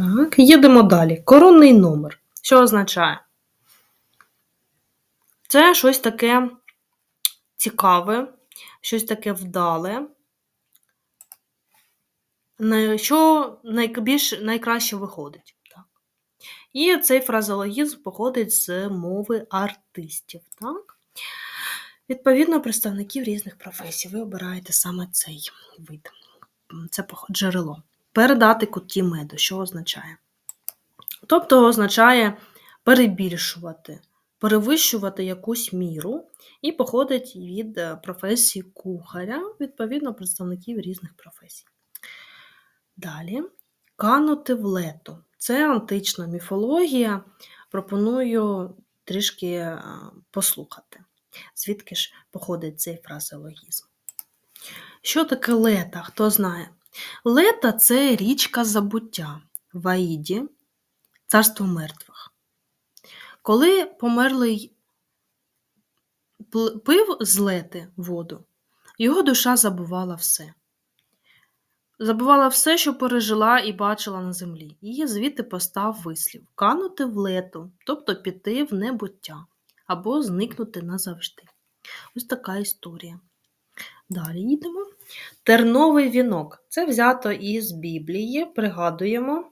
Так, їдемо далі. Коронний номер. Що означає? Це щось таке цікаве, щось таке вдале, що найбільш, найкраще виходить. Так. І цей фразеологізм походить з мови артистів. Так? Відповідно, представників різних професій. Ви обираєте саме цей вид. Це джерело. Передати куті меду, що означає? Тобто означає перебільшувати, перевищувати якусь міру і походить від е, професії кухаря, відповідно, представників різних професій. Далі, канути в лето. Це антична міфологія. Пропоную трішки е, послухати, звідки ж походить цей фразеологізм. Що таке лета? Хто знає? Лета це річка забуття в Аїді, царство мертвих. Коли померлий пив з лети воду, його душа забувала все. Забувала все, що пережила і бачила на землі. Її звідти постав вислів канути в лету, тобто піти в небуття або зникнути назавжди. Ось така історія. Далі йдемо. Терновий вінок. Це взято із Біблії, пригадуємо.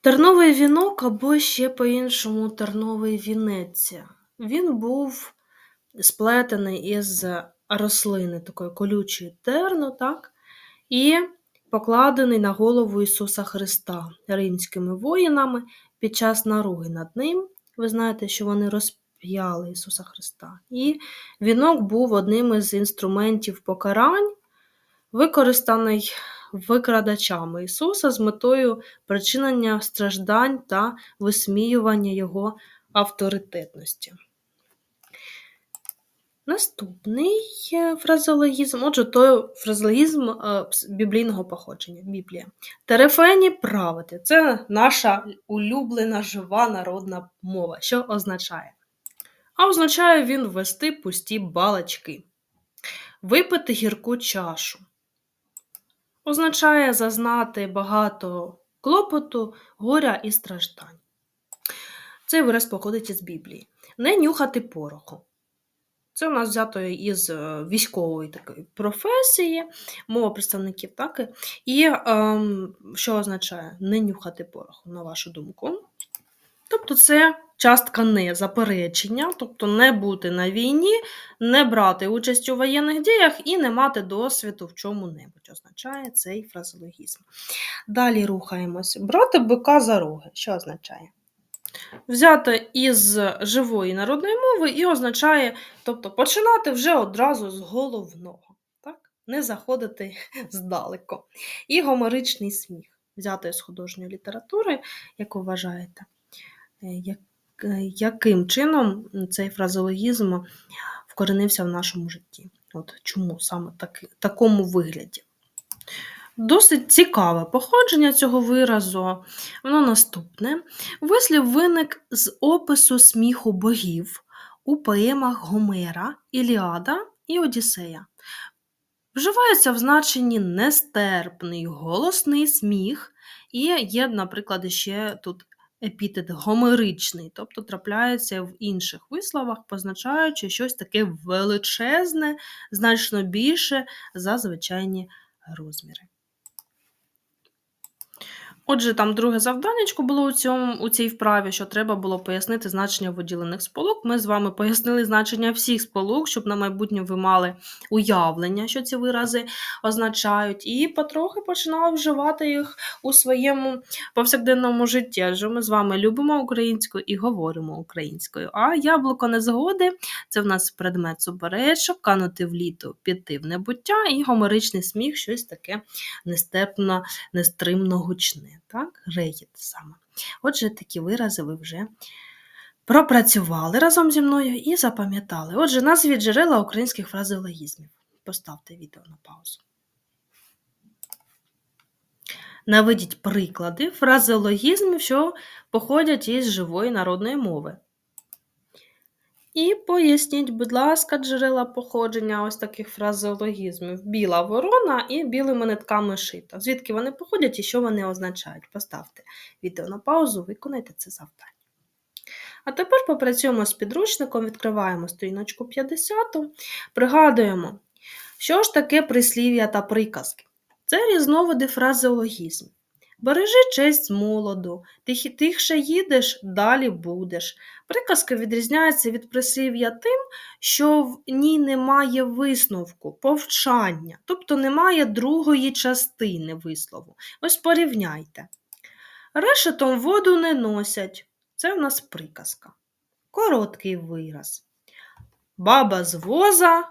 Терновий вінок або ще по-іншому терновий вінець. Він був сплетений із рослини такої колючої терну, так? і покладений на голову Ісуса Христа римськими воїнами під час наруги над ним. Ви знаєте, що вони розп'яли Ісуса Христа. І вінок був одним із інструментів покарань, використаний викрадачами Ісуса з метою причинення страждань та висміювання Його авторитетності. Наступний фразеологізм, отже, той фразеологізм е, біблійного походження. Біблія. Терефені правити це наша улюблена жива народна мова. Що означає? А означає він ввести пусті балачки, випити гірку чашу. Означає зазнати багато клопоту, горя і страждань. Цей вираз походить із Біблії. Не нюхати пороху. Це у нас взято із е, військової такої професії, мова представників, так? І ем, що означає не нюхати пороху, на вашу думку? Тобто, це частка не заперечення, тобто не бути на війні, не брати участь у воєнних діях і не мати досвіду в чому-небудь, означає цей фразеологізм. Далі рухаємось. Брати бика за роги. Що означає? взято із живої народної мови і означає, тобто починати вже одразу з головного, так? не заходити здалеку. І гомеричний сміх, взято із художньої літератури, як вважаєте, е, як, е, яким чином цей фразеологізм вкоренився в нашому житті? От Чому саме так, такому вигляді? Досить цікаве походження цього виразу, воно наступне. Вислів виник з опису сміху богів у поемах Гомера, Іліада і Одіссея. Вживається в значенні нестерпний, голосний сміх, і є, наприклад, ще тут епітет гомеричний, тобто трапляється в інших висловах, позначаючи щось таке величезне, значно більше за звичайні розміри. Отже, там друге завданнячко було у цьому, у цій вправі, що треба було пояснити значення виділених сполук. Ми з вами пояснили значення всіх сполук, щоб на майбутнє ви мали уявлення, що ці вирази означають, і потрохи починали вживати їх у своєму повсякденному житті. Адже ми з вами любимо українську і говоримо українською. А яблуко незгоди це в нас предмет суперечок, канути в літо, піти в небуття, і гомеричний сміх, щось таке нестерпно, нестримно гучне так? Регіт саме. Отже, такі вирази ви вже пропрацювали разом зі мною і запам'ятали. Отже, назвіть джерела українських фразеологізмів. Поставте відео на паузу. Наведіть приклади фразеологізмів, що походять із живої народної мови. І поясніть, будь ласка, джерела походження ось таких фразеологізмів: біла ворона і білими нитками шита. Звідки вони походять і що вони означають? Поставте відео на паузу, виконайте це завдання. А тепер попрацюємо з підручником, відкриваємо сторіночку 50, пригадуємо, що ж таке прислів'я та приказки. Це різновиди фразеологізмів. Бережи честь молоду, тих, їдеш, далі будеш. Приказка відрізняється від прислів'я тим, що в ній немає висновку, повчання, тобто немає другої частини вислову. Ось порівняйте. Решетом воду не носять. Це в нас приказка. Короткий вираз. Баба з воза,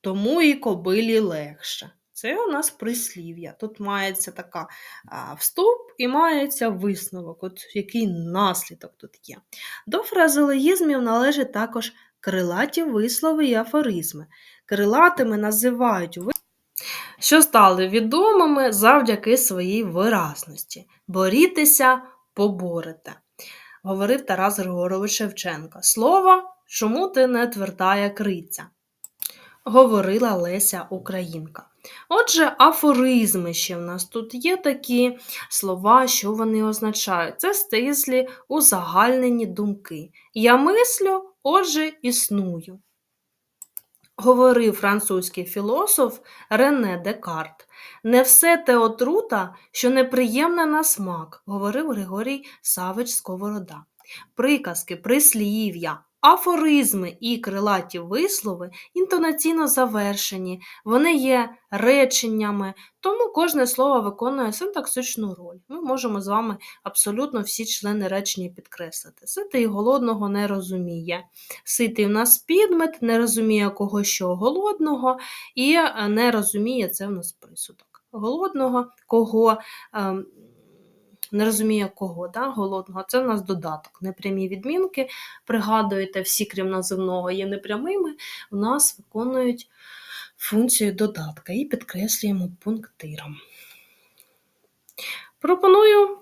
тому і кобилі легше. Це у нас прислів'я. Тут мається така а, вступ і мається висновок, от який наслідок тут є. До фразеологізмів належать також крилаті вислови і афоризми. Крилатими називають що стали відомими завдяки своїй виразності. Борітеся, поборете, говорив Тарас Григорович Шевченко. Слово, чому ти не твердая криця? говорила Леся Українка. Отже, афоризми ще в нас тут є такі слова, що вони означають. Це стислі узагальнені думки. Я мислю, отже, існую. Говорив французький філософ Рене Декарт. Не все те отрута, що неприємне на смак, говорив Григорій Савич Сковорода. Приказки, прислів'я, Афоризми і крилаті вислови інтонаційно завершені, вони є реченнями, тому кожне слово виконує синтаксичну роль. Ми можемо з вами абсолютно всі члени речення підкреслити. Ситий голодного не розуміє. Ситий в нас підмет, не розуміє кого що голодного, і е, не розуміє це в нас присудок. Голодного, кого. Ем, не розуміє кого, да, голодного. Це в нас додаток. Непрямі відмінки. Пригадуєте, всі, крім називного, є непрямими, у нас виконують функцію додатка і підкреслюємо пунктиром. Пропоную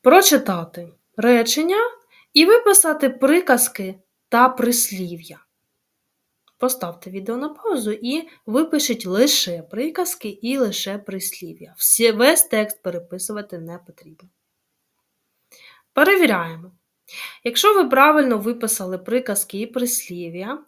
прочитати речення і виписати приказки та прислів'я. Поставте відео на паузу і випишіть лише приказки і лише прислів'я. Весь текст переписувати не потрібно. Перевіряємо. Якщо ви правильно виписали приказки і прислів'я,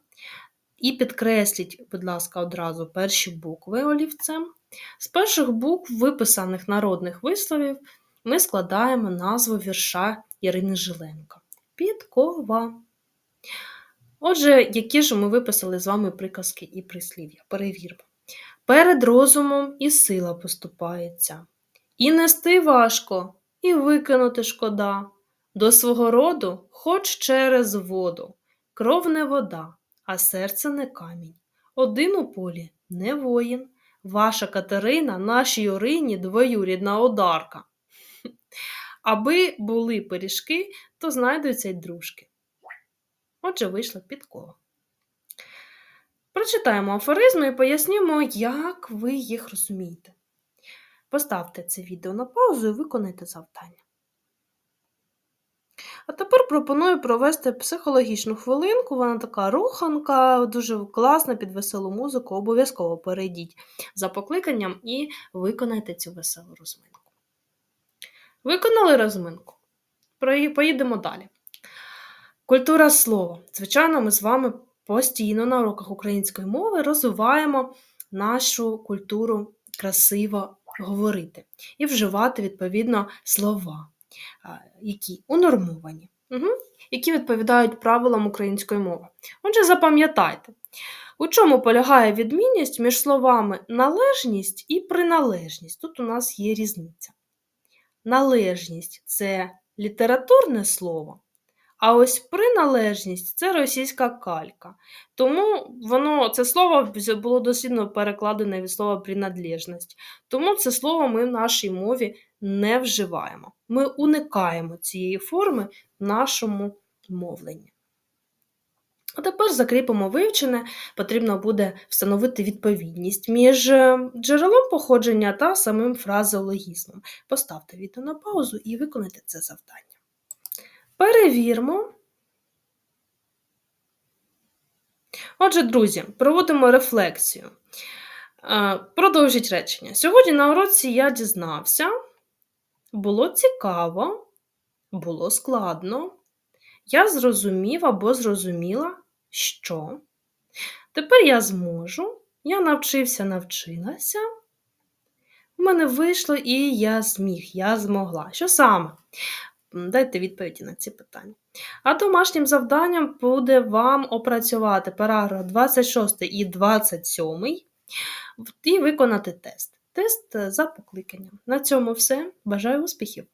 і підкресліть, будь ласка, одразу перші букви олівцем, з перших букв виписаних народних висловів ми складаємо назву вірша Ірини Жиленко. Підкова. Отже, які ж ми виписали з вами приказки і прислів'я? Перевірмо. Перед розумом і сила поступається. І нести важко, і викинути шкода. До свого роду хоч через воду. Кров не вода, а серце не камінь. Один у полі не воїн. Ваша Катерина, нашій Орині двоюрідна одарка. Аби були пиріжки, то знайдуться й дружки. Отже, вийшла підкова. Прочитаємо афоризми і пояснімо, як ви їх розумієте. Поставте це відео на паузу і виконайте завдання. А тепер пропоную провести психологічну хвилинку. Вона така руханка, дуже класна під веселу музику. Обов'язково перейдіть за покликанням і виконайте цю веселу розминку. Виконали розминку? Поїдемо далі. Культура слова. Звичайно, ми з вами постійно на уроках української мови розвиваємо нашу культуру красиво говорити і вживати відповідно слова які унормовані, угу. які відповідають правилам української мови. Отже, запам'ятайте, у чому полягає відмінність між словами належність і приналежність. Тут у нас є різниця. Належність це літературне слово, а ось приналежність це російська калька. Тому воно, це слово було дослідно перекладене від слова принадлежність. Тому це слово ми в нашій мові не вживаємо. Ми уникаємо цієї форми в нашому мовленні. А тепер закріпимо вивчене, потрібно буде встановити відповідність між е, джерелом походження та самим фразеологізмом. Поставте відео на паузу і виконайте це завдання. Перевірмо. Отже, друзі, проводимо рефлексію. Е, Продовжіть речення. Сьогодні на уроці я дізнався, було цікаво, було складно. Я зрозумів або зрозуміла, що. Тепер я зможу, я навчився, навчилася. У мене вийшло і я зміг, я змогла. Що саме? Дайте відповіді на ці питання. А домашнім завданням буде вам опрацювати параграф 26 і 27 і виконати тест. Тест е, за покликанням. На цьому все. Бажаю успіхів!